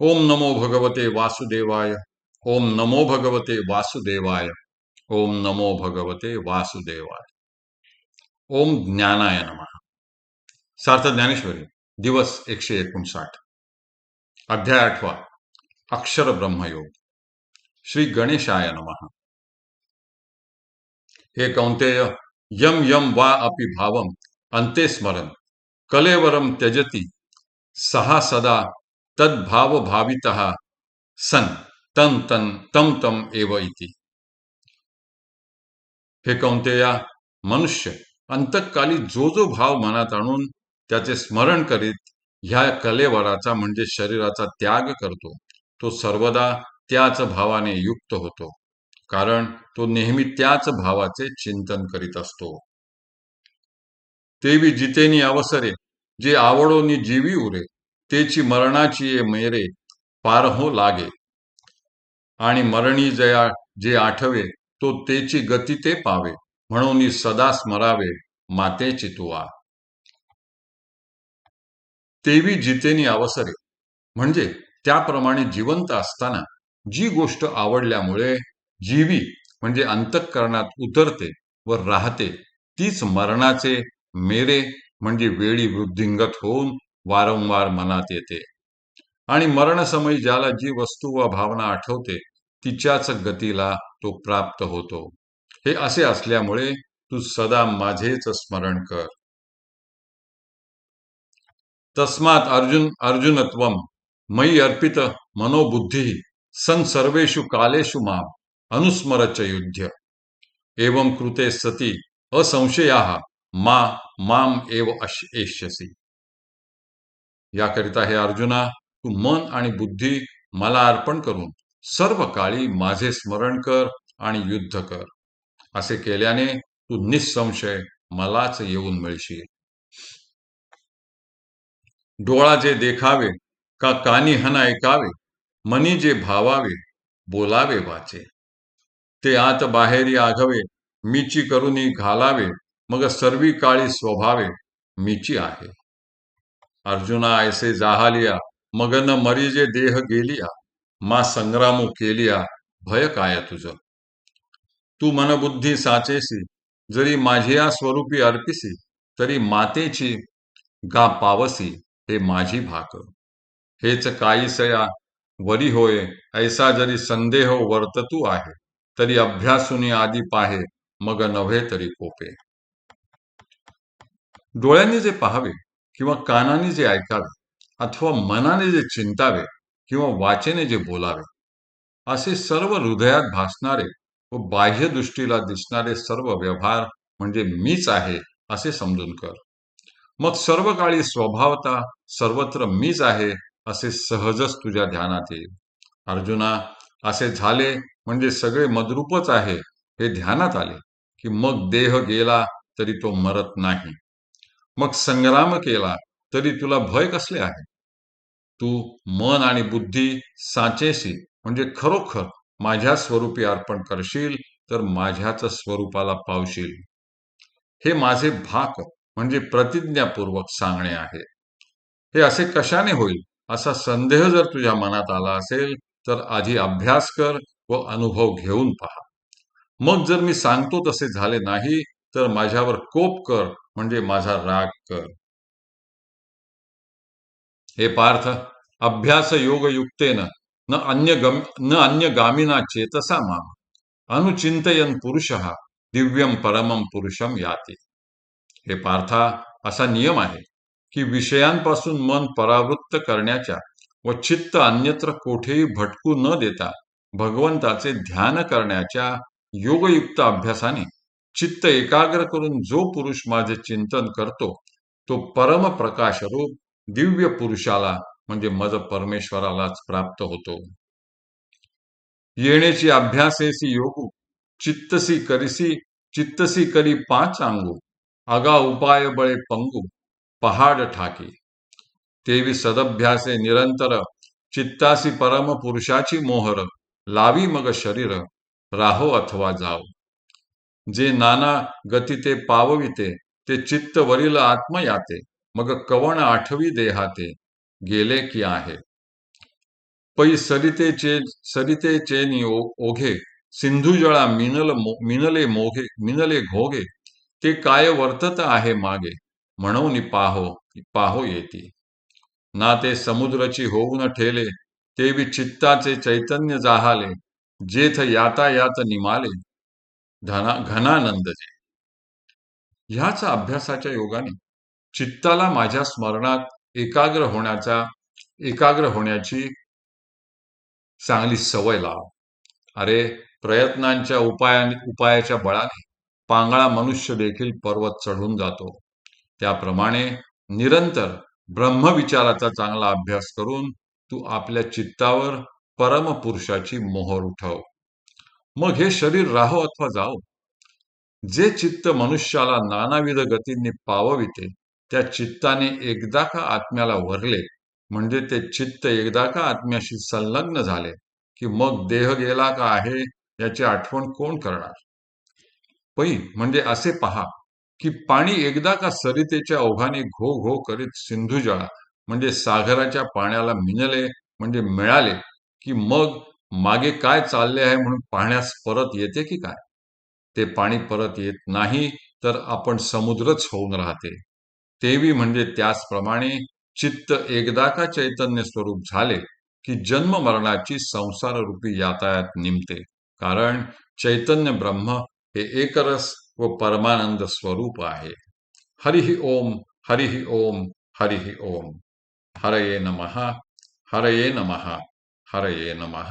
ओम नमो भगवते वासुदेवाय। ओम नमो भगवते वासुदेवाय। ओम नमो भगवते वासुदेवाय। ओम ज्ञानाय नम। सार्थ ज्ञानेश्वरी, दिवस एकशे एकोणसाठ। अध्याय आठवा, अक्षर ब्रह्मयोग। श्री गणेशाय नमः। हे कौंतेय यम यम वा अपि भावम अंते स्मरण कलेवरम त्यजती, सहा सदा तद्भाव भावित सन तन तन तम तम एव इति। हे कौंतेया मनुष्य अंतकाली जो जो भाव मनात आणून त्याचे स्मरण करीत ह्या कलेवराचा म्हणजे शरीराचा त्याग करतो तो सर्वदा त्याच भावाने युक्त होतो कारण तो नेहमी त्याच भावाचे चिंतन करीत असतो। तेवी जितेनी अवसरे जे आवडोनी जीवी उरे तेची मरणाची ये मेरे पारहो लागे. आणि मरणी जया जे आठवे तो तेची गती ते पावे. म्हणून सदा स्मरावे मातेची तुवा तेवी जितेनी अवसरे. म्हणजे त्याप्रमाणे जिवंत असताना जी गोष्ट आवडल्यामुळे जीवी म्हणजे अंतःकरणात उतरते व राहते तीच मरणाचे मेरे म्हणजे वेळी वृद्धिंगत होऊन वारंवार मनात येते. आणि मरणसमयी ज्याला जी वस्तू व भावना आठवते तिच्याच गतीला तो प्राप्त होतो. हे असे असल्यामुळे तू सदा माझेच स्मरण कर. तस्मात अर्जुन अर्जुनत्व मयी अर्पित मनोबुद्धी सन सर्वेषु कालेषु माम अनुस्मरच युद्ध एवं कृते सती असंशया मा माम एव एष्यसी। याकरिता हे अर्जुना तू मन आणि बुद्धी मला अर्पण करून सर्व काळी माझे स्मरण कर आणि युद्ध कर. असे केल्याने तू निसंशय मलाच येऊन मिळशील. डोळा जे देखावे का कानी हन ऐकावे मनी जे भावावे बोलावे वाचे. ते आत बाहेरी आघवे मीची करुनी घालावे मग सर्वी काळी स्वभावे मीची आहे. अर्जुना ऐसे जाहालिया मगन मरीजे देह गेलिया मा संग्रामो केलिया भय काय तुझ? तू मनबुद्धी साचेसी जरी माझिया स्वरूपी अर्पिसी तरी मातेची गा पावसी हे माझी भाक. हेच काहीसया वरी होय ऐसा जरी संदेह वर्ततू आहे तरी अभ्यासुनी आदी पाहे मग नव्हे तरी कोपे डोळ्यांनी जे पाहावे किंवा कानाने जे ऐकावे अथवा मनाने जे चिंतावे किंवा वाचेने जे बोलावे असे सर्व हृदयात भासणारे व बाह्य दृष्टीला दिसणारे सर्व व्यवहार म्हणजे मीच आहे असे समजून कर. मग सर्व काळी स्वभावता सर्वत्र मीच आहे असे सहजच तुझ्या ध्यानात येईल. अर्जुना असे झाले म्हणजे सगळे मद्रूपच आहे हे ध्यानात आले की मग देह गेला तरी तो मरत नाही. मग संग्राम केला तरी तुला भय कसले आहे? तू मन आणि बुद्धी साचेशी म्हणजे खरोखर माझ्या स्वरूपी अर्पण करशील तर माझ्याच स्वरूपाला पावशील. हे माझे भाक म्हणजे प्रतिज्ञापूर्वक सांगणे आहे. हे असे कशाने होईल असा संदेह जर तुझ्या मनात आला असेल तर आधी अभ्यास कर व अनुभव घेऊन पहा. मग जर मी सांगतो तसे झाले नाही तर माझ्यावर कोप कर म्हणजे माझा राग कर. हे पार्थ अभ्यास योग युक्तेन न अन्य गम न अन्य गामिना चेतसा माम। अनुचिंतयन पुरुष दिव्यम परमम पुरुषम याते। हे पार्था असा नियम आहे की विषयांपासून मन परावृत्त करण्याच्या व चित्त अन्यत्र कोठेही भटकू न देता भगवंताचे ध्यान करण्याच्या योगयुक्त अभ्यासाने चित्त एकाग्र करून जो पुरुष माझे चिंतन करतो तो परम प्रकाश रूप दिव्य पुरुषाला म्हणजे मज परमेश्वरालाच प्राप्त होतो. येण्याची अभ्यासेसी योगू चित्तसी करीसी चित्तसी करी पाच अंगू आगा उपाय बळे पंगू पहाड ठाकी. तेवी सदभ्यासे निरंतर चित्तासी परम पुरुषाची मोहर लावी मग शरीर राहो अथवा जाओ. जे नाना गती ते पावविते ते चित्त वरील आत्मयाते मग कवण आठवी देहाते गेले की आहे. पै सरितेचे सरितेचे नि ओघे सिंधुजळा मिनल मो- मिनले मोघे मिनले घोगे ते काय वर्तत आहे मागे म्हणून पाहो पाहो येती. ना ते समुद्रची होऊन ठेले ते बी चित्ताचे चैतन्य जाहाले जेथ यातायात निमाले घना घनानंदजी. ह्याच अभ्यासाच्या योगाने चित्ताला माझ्या स्मरणात एकाग्र होण्याचा एकाग्र होण्याची चांगली सवय लाव. अरे प्रयत्नांच्या उपाया उपायाच्या बळाने पांगळा मनुष्य देखील पर्वत चढून जातो. त्याप्रमाणे निरंतर ब्रह्मविचाराचा चांगला अभ्यास करून तू आपल्या चित्तावर परमपुरुषाची मोहर उठव. मग हे शरीर राहो अथवा जाओ. जे चित्त मनुष्याला नानाविध गतींनी पावविते त्या चित्ताने एकदा का आत्म्याला वरले म्हणजे ते चित्त एकदा का आत्म्याशी संलग्न झाले की मग देह गेला का आहे याची आठवण कोण करणार? पै म्हणजे असे पहा की पाणी एकदा का सरितेच्या ओघाने घो घो करीत सिंधुजळा म्हणजे सागराच्या पाण्याला मिनले म्हणजे मिळाले की मग मागे काय चालले आहे म्हणून पाहण्यास परत येते की काय? ते पाणी परत येत नाही तर आपण समुद्रच होऊन राहते. तेवी म्हणजे त्याचप्रमाणे चित्त एकदा का चैतन्य स्वरूप झाले की जन्म मरणाची संसार रूपी यातायात निमते. कारण चैतन्य ब्रह्म हे एकरस व परमानंद स्वरूप आहे. हरिहि ओम हरिहि ओम हरिहि ओम. हरये नमहा हरये नमः. हरये नमः